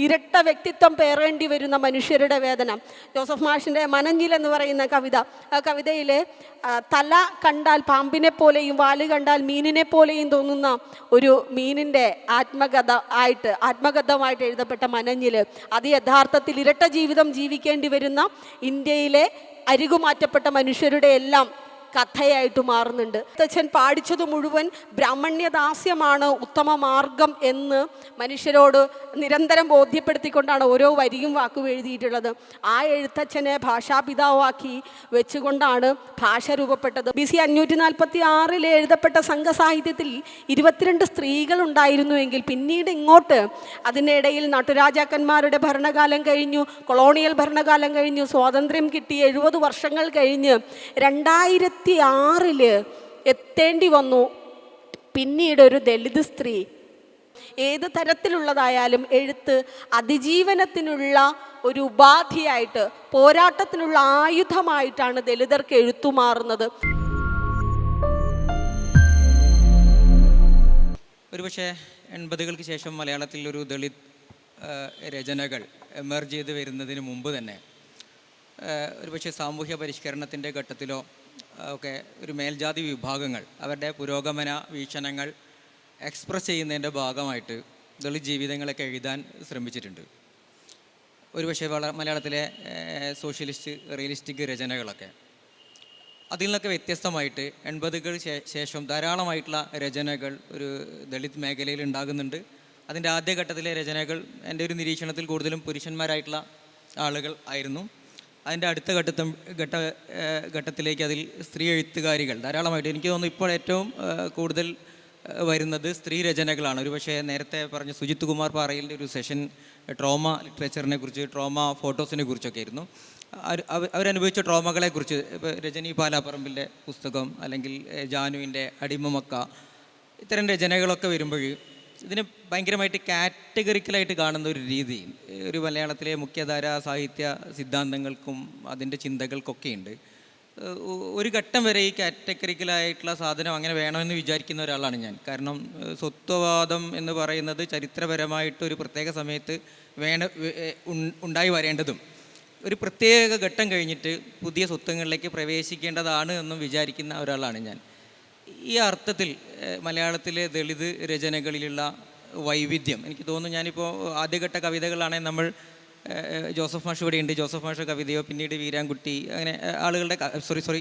ഇരട്ട വ്യക്തിത്വം പേറേണ്ടി വരുന്ന മനുഷ്യരുടെ വേദന. ജോസഫ് മാഷിന്റെ മനഞ്ഞിൽ എന്ന് പറയുന്ന കവിത ആ കവിതയിലെ തല കണ്ടാൽ പാമ്പിനെ പോലെയും വാൽ കണ്ടാൽ മീനിനെ പോലെയും തോന്നുന്ന ഒരു മീനിന്റെ ആത്മകഥ ആയിട്ട് ആത്മകഥമായിട്ട് എഴുതപ്പെട്ട മനഞ്ഞിൽ അത് യഥാർത്ഥത്തിൽ ഇരട്ട ജീവിതം ജീവിക്കേണ്ടി വരുന്ന ഇന്ത്യയിലെ അരികുമാറ്റപ്പെട്ട മനുഷ്യരുടെ എല്ലാം കഥയായിട്ട് മാറുന്നുണ്ട്. അച്ഛൻ പാടിച്ചത് മുഴുവൻ ബ്രാഹ്മണ്യദാസ്യമാണ് ഉത്തമ മാർഗം എന്ന് മനുഷ്യരോട് നിരന്തരം ബോധ്യപ്പെടുത്തിക്കൊണ്ടാണ് ഓരോ വരിയും വാക്കും എഴുതിയിട്ടുള്ളത്. ആ എഴുത്തച്ഛനെ ഭാഷാപിതാവാക്കി വെച്ചുകൊണ്ടാണ് ഭാഷ രൂപപ്പെട്ടത്. ബി സി അഞ്ഞൂറ്റി നാൽപ്പത്തി ആറിൽ എഴുതപ്പെട്ട സംഘസാഹിത്യത്തിൽ ഇരുപത്തിരണ്ട് സ്ത്രീകൾ ഉണ്ടായിരുന്നുവെങ്കിൽ പിന്നീട് ഇങ്ങോട്ട് അതിനിടയിൽ നാട്ടുരാജാക്കന്മാരുടെ ഭരണകാലം കഴിഞ്ഞു കൊളോണിയൽ ഭരണകാലം കഴിഞ്ഞു സ്വാതന്ത്ര്യം കിട്ടി എഴുപത് വർഷങ്ങൾ കഴിഞ്ഞ് രണ്ടായിരത്തി ആറിൽ എത്തേണ്ടി വന്നു. പിന്നീട് ഒരു ദളിത് സ്ത്രീ. ഏത് തരത്തിലുള്ളതായാലും എഴുത്ത് അതിജീവനത്തിനുള്ള ഒരു ഉപാധിയായിട്ട് പോരാട്ടത്തിനുള്ള ആയുധമായിട്ടാണ് ദലിതർക്ക് എഴുത്തുമാറുന്നത് ഒരുപക്ഷെ എൺപതുകൾക്ക് ശേഷം മലയാളത്തിൽ ഒരു ദളിത് രചനകൾ എമർജ് ചെയ്ത് വരുന്നതിന് മുമ്പ് തന്നെ ഒരുപക്ഷെ സാമൂഹ്യ പരിഷ്കരണത്തിന്റെ ഘട്ടത്തിലോ ഒക്കെ ഒരു മേൽജാതി വിഭാഗങ്ങൾ അവരുടെ പുരോഗമന വീക്ഷണങ്ങൾ എക്സ്പ്രസ് ചെയ്യുന്നതിന്റെ ഭാഗമായിട്ട് ദളിത് ജീവിതങ്ങളൊക്കെ എഴുതാൻ ശ്രമിച്ചിട്ടുണ്ട്. ഒരുപക്ഷെ മലയാളത്തിലെ സോഷ്യലിസ്റ്റ് റിയലിസ്റ്റിക് രചനകളൊക്കെ. അതിൽ നിന്നൊക്കെ വ്യത്യസ്തമായിട്ട് എൺപതുകൾ ശേഷം ധാരാളമായിട്ടുള്ള രചനകൾ ഒരു ദളിത് മേഖലയിൽ ഉണ്ടാകുന്നുണ്ട്. അതിന്റെ ആദ്യഘട്ടത്തിലെ രചനകൾ എന്റെ ഒരു നിരീക്ഷണത്തിൽ കൂടുതലും പുരുഷന്മാരായിട്ടുള്ള ആളുകൾ ആയിരുന്നു. അതിന്റെ അടുത്ത ഘട്ടത്തും ഘട്ട ഘട്ടത്തിലേക്ക് അതിൽ സ്ത്രീ എഴുത്തുകാരികൾ. ധാരാളമായിട്ട് എനിക്ക് തോന്നുന്നു ഇപ്പോൾ ഏറ്റവും കൂടുതൽ വരുന്നത് സ്ത്രീ രചനകളാണ്. ഒരു പക്ഷേ നേരത്തെ പറഞ്ഞ സുജിത് കുമാർ പാറയിലിന്റെ ഒരു സെഷൻ ട്രോമ ലിറ്ററേച്ചറിനെ കുറിച്ച് ട്രോമ ഫോട്ടോസിനെ കുറിച്ചൊക്കെ ആയിരുന്നു. അവരനുഭവിച്ച ട്രോമകളെ കുറിച്ച് ഇപ്പോൾ രജനി പാലാപ്പറമ്പിന്റെ പുസ്തകം അല്ലെങ്കിൽ ജാനുവിന്റെ അടിമമക്ക ഇത്തരം രചനകളൊക്കെ വരുമ്പോൾ ഇതിനെ ഭയങ്കരമായിട്ട് കാറ്റഗറിക്കലായിട്ട് കാണുന്ന ഒരു രീതി. ഒരു മലയാളത്തിലെ മുഖ്യധാര സാഹിത്യ സിദ്ധാന്തങ്ങൾക്കും അതിന്റെ ചിന്തകൾക്കൊക്കെ ഉണ്ട് ഒരു ഘട്ടം വരെ ഈ കാറ്റഗറിക്കലായിട്ടുള്ള സാധനം അങ്ങനെ വേണമെന്ന് വിചാരിക്കുന്ന ഒരാളാണ് ഞാൻ. കാരണം സ്വത്വവാദം എന്ന് പറയുന്നത് ചരിത്രപരമായിട്ട് ഒരു പ്രത്യേക സമയത്ത് വേണ ഉണ്ടായി വരേണ്ടതും. ഒരു പ്രത്യേക ഘട്ടം കഴിഞ്ഞിട്ട് പുതിയ സ്വത്വങ്ങളിലേക്ക് പ്രവേശിക്കേണ്ടതാണ് എന്നും വിചാരിക്കുന്ന ഒരാളാണ് ഞാൻ. ഈ അർത്ഥത്തിൽ മലയാളത്തിലെ ദളിത് രചനകളിലുള്ള വൈവിധ്യം. എനിക്ക് തോന്നുന്നു ഞാനിപ്പോൾ ആദ്യഘട്ട കവിതകളാണെങ്കിൽ നമ്മൾ ജോസഫ് മാഷ് ഇവിടെ ഉണ്ട് ജോസഫ് മാഷ കവിതയോ പിന്നീട് വീരാൻകുട്ടി അങ്ങനെ ആളുകളുടെ സോറി സോറി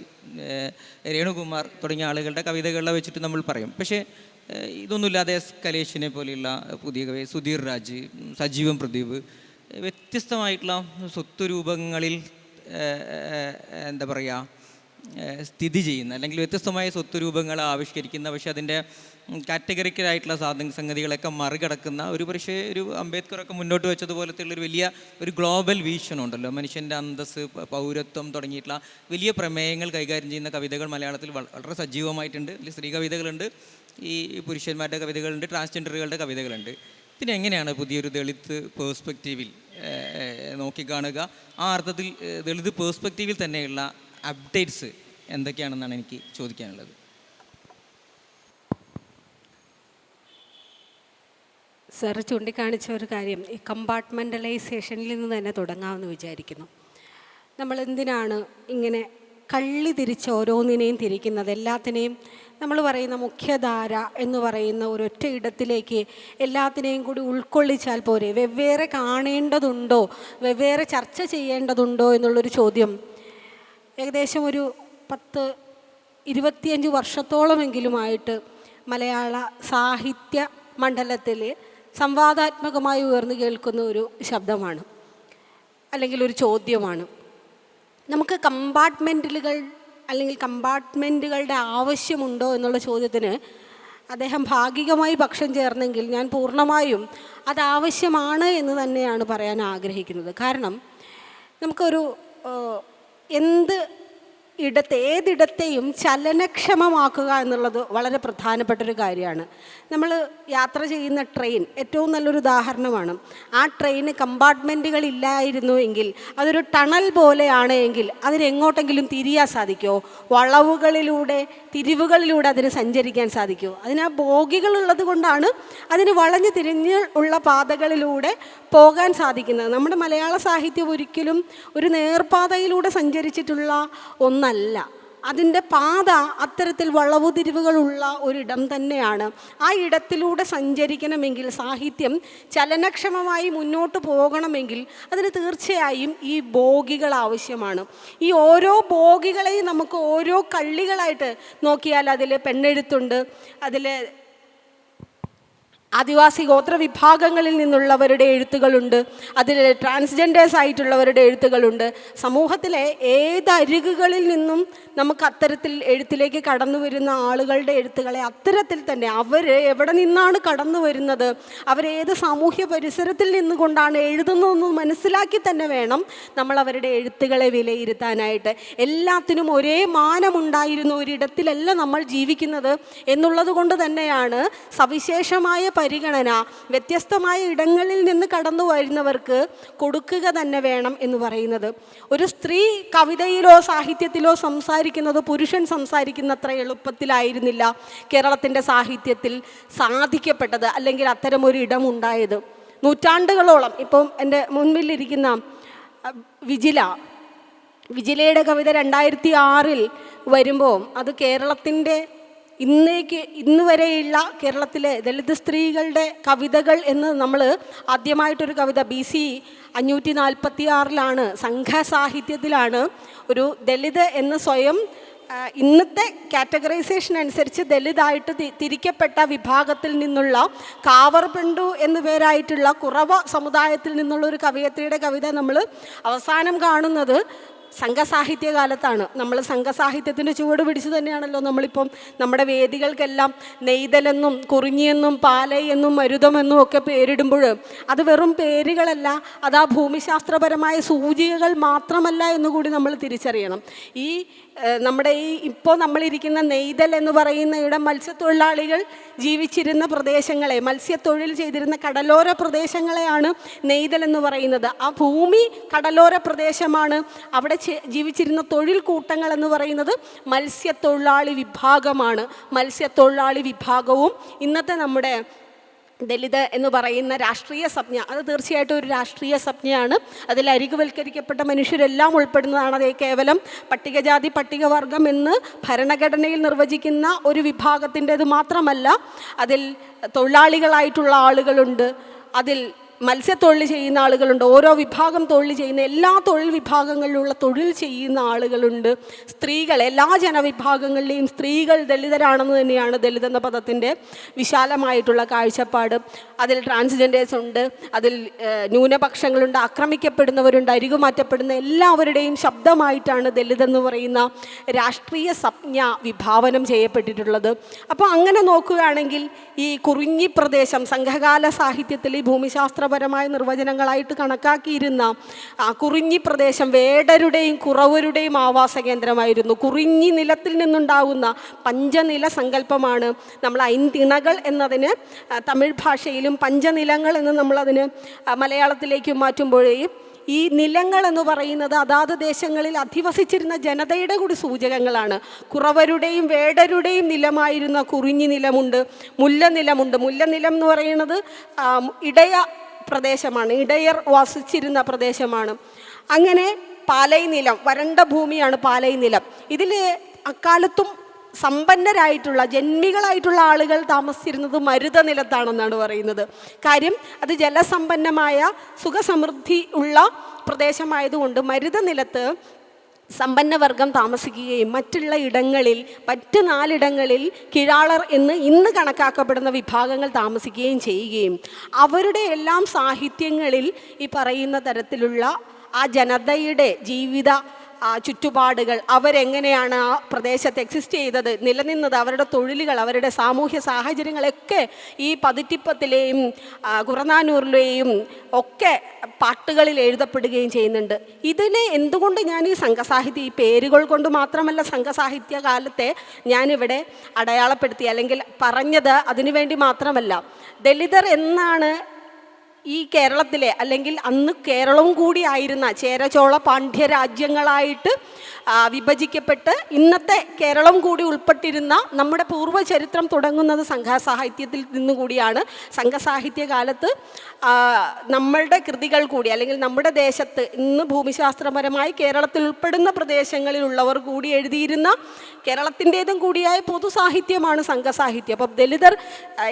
രേണുകുമാർ തുടങ്ങിയ ആളുകളുടെ കവിതകളെ വെച്ചിട്ട് നമ്മൾ പറയും. പക്ഷേ ഇതൊന്നുമില്ലാതെ എസ് കലേഷിനെ പോലെയുള്ള പുതിയ കവി സുധീർ രാജ് ഉം, സജീവം പ്രദീപ് വ്യത്യസ്തമായിട്ടുള്ള സ്വത്തുരൂപങ്ങളിൽ എന്താ പറയുക സ്ഥിതി ചെയ്യുന്ന അല്ലെങ്കിൽ വ്യത്യസ്തമായ സ്വത്തുരൂപങ്ങൾ ആവിഷ്കരിക്കുന്ന പക്ഷേ അതിന്റെ കാറ്റഗറിക്കലായിട്ടുള്ള സാധന സംഗതികളൊക്കെ മറികടക്കുന്ന ഒരു പക്ഷേ ഒരു അംബേദ്കറൊക്കെ മുന്നോട്ട് വെച്ചതുപോലത്തെയുള്ള ഒരു വലിയ ഒരു ഗ്ലോബൽ വീക്ഷണമുണ്ടല്ലോ മനുഷ്യന്റെ അന്തസ് പൗരത്വം തുടങ്ങിയിട്ടുള്ള വലിയ പ്രമേയങ്ങൾ കൈകാര്യം ചെയ്യുന്ന കവിതകൾ മലയാളത്തിൽ വളരെ സജീവമായിട്ടുണ്ട്. അല്ലെങ്കിൽ സ്ത്രീ കവിതകളുണ്ട് ഈ പുരുഷന്മാരുടെ കവിതകളുണ്ട് ട്രാൻസ്ജെൻഡറുകളുടെ കവിതകളുണ്ട്. ഇതിനെങ്ങനെയാണ് പുതിയൊരു ദളിത് പേഴ്സ്പെക്റ്റീവിൽ നോക്കിക്കാണുക? ആ അർത്ഥത്തിൽ ദളിത് പേഴ്സ്പെക്റ്റീവിൽ തന്നെയുള്ള അപ്ഡേറ്റ്സ് എന്തൊക്കെയാണെന്നാണ് എനിക്ക് ചോദിക്കാനുള്ളത്. സാർ ചൂണ്ടിക്കാണിച്ച ഒരു കാര്യം ഈ കമ്പാർട്ട്മെന്റലൈസേഷനിൽ നിന്ന് തന്നെ തുടങ്ങാമെന്ന് വിചാരിക്കുന്നു. നമ്മൾ എന്തിനാണ് ഇങ്ങനെ കള്ളി തിരിച്ച് ഓരോന്നിനെയും തിരിക്കുന്നത്? എല്ലാത്തിനെയും നമ്മൾ പറയുന്ന മുഖ്യധാര എന്ന് പറയുന്ന ഒരൊറ്റ ഇടത്തിലേക്ക് എല്ലാത്തിനെയും കൂടി ഉൾക്കൊള്ളിച്ചാൽ പോരെ? വെവ്വേറെ കാണേണ്ടതുണ്ടോ? വെവ്വേറെ ചർച്ച ചെയ്യേണ്ടതുണ്ടോ എന്നുള്ളൊരു ചോദ്യം ഏകദേശം ഒരു പത്ത് ഇരുപത്തിയഞ്ച് വർഷത്തോളമെങ്കിലുമായിട്ട് മലയാള സാഹിത്യ മണ്ഡലത്തിൽ സംവാദാത്മകമായി ഉയർന്നു കേൾക്കുന്ന ഒരു ശബ്ദമാണ് അല്ലെങ്കിൽ ഒരു ചോദ്യമാണ്. നമുക്ക് കമ്പാർട്ട്മെന്റുകൾ അല്ലെങ്കിൽ കമ്പാർട്ട്മെന്റുകളുടെ ആവശ്യമുണ്ടോ എന്നുള്ള ചോദ്യത്തിന് അദ്ദേഹം ഭാഗികമായി പക്ഷം ചേർന്നെങ്കിൽ ഞാൻ പൂർണമായും അത് ആവശ്യമാണ് എന്ന് തന്നെയാണ് പറയാൻ ആഗ്രഹിക്കുന്നത്. കാരണം നമുക്കൊരു എന്ത് ഇടത്തെ ഏതിടത്തെയും ചലനക്ഷമമാക്കുക എന്നുള്ളത് വളരെ പ്രധാനപ്പെട്ട ഒരു കാര്യമാണ്. നമ്മൾ യാത്ര ചെയ്യുന്ന ട്രെയിൻ ഏറ്റവും നല്ലൊരു ഉദാഹരണമാണ്. ആ ട്രെയിന് കമ്പാർട്ട്മെന്റുകൾ ഇല്ലായിരുന്നു എങ്കിൽ അതൊരു ടണൽ പോലെയാണ് എങ്കിൽ അതിനെങ്ങോട്ടെങ്കിലും തിരിയാൻ സാധിക്കുമോ വളവുകളിലൂടെ തിരിവുകളിലൂടെ അതിന് സഞ്ചരിക്കാൻ സാധിക്കുമോ അതിന് ആ ബോഗികൾ ഉള്ളത് കൊണ്ടാണ് അതിന് വളഞ്ഞു തിരിഞ്ഞ് ഉള്ള പാതകളിലൂടെ പോകാൻ സാധിക്കുന്നത്. നമ്മുടെ മലയാള സാഹിത്യം ഒരിക്കലും ഒരു നേർപാതയിലൂടെ സഞ്ചരിച്ചിട്ടുള്ള ഒന്നല്ല അതിന്റെ പാത അത്തരത്തിൽ വളവു തിരിവുകളുള്ള ഒരിടം തന്നെയാണ്. ആ ഇടത്തിലൂടെ സഞ്ചരിക്കണമെങ്കിൽ സാഹിത്യം ചലനക്ഷമമായി മുന്നോട്ട് പോകണമെങ്കിൽ അതിന് തീർച്ചയായും ഈ ബോഗികൾ ആവശ്യമാണ്. ഈ ഓരോ ബോഗികളെയും നമുക്ക് ഓരോ കള്ളികളായിട്ട് നോക്കിയാൽ അതിൽ പെണ്ണെഴുത്തുണ്ട് അതിൽ ആദിവാസി ഗോത്ര വിഭാഗങ്ങളിൽ നിന്നുള്ളവരുടെ എഴുത്തുകളുണ്ട്. അതിൽ ട്രാൻസ്ജെൻഡേഴ്സ് ആയിട്ടുള്ളവരുടെ എഴുത്തുകളുണ്ട്. സമൂഹത്തിലെ ഏത് അരികുകളിൽ നിന്നും നമുക്ക് അത്തരത്തിൽ എഴുത്തിലേക്ക് കടന്നു വരുന്ന ആളുകളുടെ എഴുത്തുകളെ അത്തരത്തിൽ തന്നെ അവർ എവിടെ നിന്നാണ് കടന്നു വരുന്നത്? അവരേത് സാമൂഹ്യ പരിസരത്തിൽ നിന്നുകൊണ്ടാണ് എഴുതുന്നതെന്ന് മനസ്സിലാക്കി തന്നെ വേണം നമ്മൾ അവരുടെ എഴുത്തുകളെ വിലയിരുത്താനായിട്ട്. എല്ലാത്തിനും ഒരേ മാനമുണ്ടായിരുന്ന ഒരിടത്തിലല്ല നമ്മൾ ജീവിക്കുന്നത് എന്നുള്ളത് കൊണ്ട് തന്നെയാണ് സവിശേഷമായ പരിഗണന വ്യത്യസ്തമായ ഇടങ്ങളിൽ നിന്ന് കടന്നു വരുന്നവർക്ക് കൊടുക്കുക തന്നെ വേണം എന്ന് പറയുന്നത്. ഒരു സ്ത്രീ കവിതയിലോ സാഹിത്യത്തിലോ സംസാരിക്കുന്നത് പുരുഷൻ സംസാരിക്കുന്നത്ര എളുപ്പത്തിലായിരുന്നില്ല കേരളത്തിന്റെ സാഹിത്യത്തിൽ സാധിക്കപ്പെട്ടത് അല്ലെങ്കിൽ അത്തരം ഒരു ഇടം ഉണ്ടായത്. നൂറ്റാണ്ടുകളോളം ഇപ്പം എന്റെ മുൻപിലിരിക്കുന്ന വിജില വിജിലയുടെ കവിത രണ്ടായിരത്തി ആറിൽ വരുമ്പോൾ അത് കേരളത്തിന്റെ ഇന്നേക്ക് ഇന്ന് വരെയുള്ള കേരളത്തിലെ ദളിത് സ്ത്രീകളുടെ കവിതകൾ എന്ന് നമ്മൾ ആദ്യമായിട്ടൊരു കവിത ബി സി അഞ്ഞൂറ്റി നാൽപ്പത്തി ആറിലാണ് സംഘസാഹിത്യത്തിലാണ് ഒരു ദളിത് എന്ന് സ്വയം ഇന്നത്തെ കാറ്റഗറൈസേഷൻ അനുസരിച്ച് ദളിതായിട്ട് തിരിക്കപ്പെട്ട വിഭാഗത്തിൽ നിന്നുള്ള കാവർ പെണ്ടു എന്നു പേരായിട്ടുള്ള കുറവ സമുദായത്തിൽ നിന്നുള്ള ഒരു കവിയത്രിയുടെ കവിത നമ്മൾ അവസാനം കാണുന്നത്. സംഘസാഹിത്യ കാലത്താണ് നമ്മൾ സംഘസാഹിത്യത്തിന്റെ ചുവട് പിടിച്ച് തന്നെയാണല്ലോ നമ്മളിപ്പം നമ്മുടെ വേദികൾക്കെല്ലാം നെയ്തലെന്നും കുറിഞ്ഞിയെന്നും പാലയെന്നും മരുതമെന്നും ഒക്കെ പേരിടുമ്പോൾ അത് വെറും പേരുകളല്ല അത് ആ ഭൂമിശാസ്ത്രപരമായ സൂചികകൾ മാത്രമല്ല എന്നുകൂടി നമ്മൾ തിരിച്ചറിയണം. ഈ നമ്മുടെ ഈ ഇപ്പോൾ നമ്മളിരിക്കുന്ന നെയ്തൽ എന്ന് പറയുന്ന ഇടം മത്സ്യത്തൊഴിലാളികൾ ജീവിച്ചിരുന്ന പ്രദേശങ്ങളെ മത്സ്യത്തൊഴിൽ ചെയ്തിരുന്ന കടലോര പ്രദേശങ്ങളെയാണ് നെയ്തൽ എന്ന് പറയുന്നത്. ആ ഭൂമി കടലോര പ്രദേശമാണ്. അവിടെ ജീവിച്ചിരുന്ന തൊഴിൽ കൂട്ടങ്ങൾ എന്ന് പറയുന്നത് മത്സ്യത്തൊഴിലാളി വിഭാഗമാണ്. മത്സ്യത്തൊഴിലാളി വിഭാഗവും ഇന്നത്തെ നമ്മുടെ ദലിത് എന്ന് പറയുന്ന രാഷ്ട്രീയ സംജ്ഞ. അത് തീർച്ചയായിട്ടും ഒരു രാഷ്ട്രീയ സംജ്ഞയാണ്. അതിൽ അരികുവൽക്കരിക്കപ്പെട്ട മനുഷ്യരെല്ലാം ഉൾപ്പെടുന്നതാണ് അതേ കേവലം പട്ടികജാതി പട്ടികവർഗം എന്ന് ഭരണഘടനയിൽ നിർവചിക്കുന്ന ഒരു വിഭാഗത്തിന്റെത് മാത്രമല്ല അതിൽ തൊഴിലാളികളായിട്ടുള്ള ആളുകളുണ്ട്. അതിൽ മത്സ്യത്തൊഴിൽ ചെയ്യുന്ന ആളുകളുണ്ട് ഓരോ വിഭാഗം തൊഴിൽ ചെയ്യുന്ന എല്ലാ തൊഴിൽ വിഭാഗങ്ങളിലുള്ള തൊഴിൽ ചെയ്യുന്ന ആളുകളുണ്ട്. സ്ത്രീകൾ എല്ലാ ജനവിഭാഗങ്ങളിലെയും സ്ത്രീകൾ ദളിതരാണെന്ന് തന്നെയാണ് ദളിത് എന്ന പദത്തിന്റെ വിശാലമായിട്ടുള്ള കാഴ്ചപ്പാട്. അതിൽ ട്രാൻസ്ജെൻഡേഴ്സ് ഉണ്ട് അതിൽ ന്യൂനപക്ഷങ്ങളുണ്ട് ആക്രമിക്കപ്പെടുന്നവരുണ്ട് അരികുമാറ്റപ്പെടുന്ന എല്ലാവരുടെയും ശബ്ദമായിട്ടാണ് ദളിത് എന്ന് പറയുന്ന രാഷ്ട്രീയ സംജ്ഞ വിഭാവനം ചെയ്യപ്പെട്ടിട്ടുള്ളത്. അപ്പോൾ അങ്ങനെ നോക്കുകയാണെങ്കിൽ ഈ കുറിഞ്ഞി പ്രദേശം സംഘകാല സാഹിത്യത്തിൽ ഈ ഭൂമിശാസ്ത്രപരമായ നിർവചനങ്ങളായിട്ട് കണക്കാക്കിയിരുന്ന കുറിഞ്ഞി പ്രദേശം വേടരുടെയും കുറവരുടെയും ആവാസ കേന്ദ്രമായിരുന്നു. കുറിഞ്ഞി നിലത്തിൽ നിന്നുണ്ടാകുന്ന പഞ്ചനില സങ്കല്പമാണ് നമ്മൾ ഐന്തിണകൾ എന്നതിന് തമിഴ് ഭാഷയിലും പഞ്ചനിലങ്ങൾ എന്ന് നമ്മളതിന് മലയാളത്തിലേക്ക് മാറ്റുമ്പോഴേയും ഈ നിലങ്ങൾ എന്ന് പറയുന്നത് അതാത് ദേശങ്ങളിൽ അധിവസിച്ചിരുന്ന ജനതയുടെ കൂടി സൂചകങ്ങളാണ്. കുറവരുടെയും വേടരുടെയും നിലമായിരുന്ന കുറിഞ്ഞി നിലമുണ്ട് മുല്ലനിലമുണ്ട്. മുല്ലനിലം എന്ന് പറയുന്നത് ഇടയ പ്രദേശമാണ്. ഇടയർ വസിച്ചിരുന്ന പ്രദേശമാണ്. അങ്ങനെ പാലൈ നിലം വരണ്ട ഭൂമിയാണ് പാലൈ നിലം ഇതിൽ അക്കാലത്തും സമ്പന്നരായിട്ടുള്ള ജന്മികളായിട്ടുള്ള ആളുകൾ താമസിച്ചിരുന്നത് മരുത നിലത്താണെന്നാണ് പറയുന്നത്. കാര്യം അത് ജലസമ്പന്നമായ സുഖസമൃദ്ധി ഉള്ള പ്രദേശമായതുകൊണ്ട് മരുത നിലത്ത് സമ്പന്നവർഗം താമസിക്കുകയും മറ്റുള്ള ഇടങ്ങളിൽ മറ്റ് നാലിടങ്ങളിൽ കിഴാളർ എന്ന് ഇന്ന് കണക്കാക്കപ്പെടുന്ന വിഭാഗങ്ങൾ താമസിക്കുകയും ചെയ്യുകയും അവരുടെ എല്ലാം സാഹിത്യങ്ങളിൽ ഈ പറയുന്ന തരത്തിലുള്ള ആ ജനതയുടെ ജീവിത ചുറ്റുപാടുകൾ അവരെങ്ങനെയാണ് ആ പ്രദേശത്ത് എക്സിസ്റ്റ് ചെയ്തത് നിലനിന്നത് അവരുടെ തൊഴിലുകൾ അവരുടെ സാമൂഹ്യ സാഹചര്യങ്ങളൊക്കെ ഈ പതിറ്റിപ്പത്തിലെയും കുറനാനൂറിലെയും ഒക്കെ പാട്ടുകളിൽ എഴുതപ്പെടുകയും ചെയ്യുന്നുണ്ട്. ഇതിനെ എന്തുകൊണ്ട് ഞാൻ ഈ സംഘസാഹിത്യം ഈ പേരുകൾ കൊണ്ട് മാത്രമല്ല സംഘസാഹിത്യ കാലത്തെ ഞാനിവിടെ അടയാളപ്പെടുത്തി അല്ലെങ്കിൽ പറഞ്ഞത് അതിനുവേണ്ടി മാത്രമല്ല. ദലിതർ എന്നാണ് ഈ കേരളത്തിലെ അല്ലെങ്കിൽ അന്ന് കേരളവും കൂടി ആയിരുന്ന ചേരചോള പാണ്ഡ്യ രാജ്യങ്ങളായിട്ട് വിഭജിക്കപ്പെട്ട് ഇന്നത്തെ കേരളം കൂടി ഉൾപ്പെട്ടിരുന്ന നമ്മുടെ പൂർവചരിത്രം തുടങ്ങുന്നത് സംഘസാഹിത്യത്തിൽ നിന്നുകൂടിയാണ് സംഘസാഹിത്യ കാലത്ത് ആ, നമ്മളുടെ കൃതികൾ കൂടി അല്ലെങ്കിൽ നമ്മുടെ ദേശത്ത് ഇന്ന് ഭൂമിശാസ്ത്രപരമായി കേരളത്തിൽ ഉൾപ്പെടുന്ന പ്രദേശങ്ങളിലുള്ളവർ കൂടി എഴുതിയിരുന്ന കേരളത്തിന്റെതും കൂടിയായ പൊതുസാഹിത്യമാണ് സംഘസാഹിത്യം. അപ്പം ദലിതർ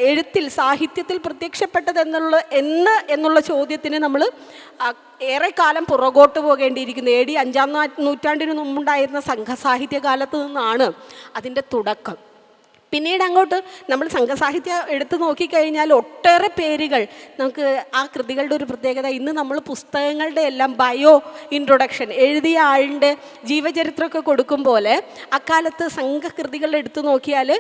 എഴുത്തിൽ സാഹിത്യത്തിൽ പ്രത്യക്ഷപ്പെട്ടത് എന്നുള്ള എന്ന് എന്നുള്ള ചോദ്യത്തിന് നമ്മൾ ഏറെക്കാലം പുറകോട്ട് പോകേണ്ടിയിരിക്കുന്നു. എ ഡി അഞ്ചാം നൂറ്റാണ്ടിന് മുമ്പുണ്ടായിരുന്ന സംഘസാഹിത്യകാലത്ത് നിന്നാണ് അതിന്റെ തുടക്കം. പിന്നീട് അങ്ങോട്ട് നമ്മൾ സംഘസാഹിത്യം എടുത്തു നോക്കിക്കഴിഞ്ഞാൽ ഒട്ടേറെ പേരുകൾ നമുക്ക് ആ കൃതികളുടെ ഒരു പ്രത്യേകത. ഇന്ന് നമ്മൾ പുസ്തകങ്ങളുടെ എല്ലാം ബയോ ഇൻട്രൊഡക്ഷൻ എഴുതിയ ആളിന്റെ ജീവചരിത്രമൊക്കെ കൊടുക്കും പോലെ അക്കാലത്ത് സംഘകൃതികൾ എടുത്തു നോക്കിയാൽ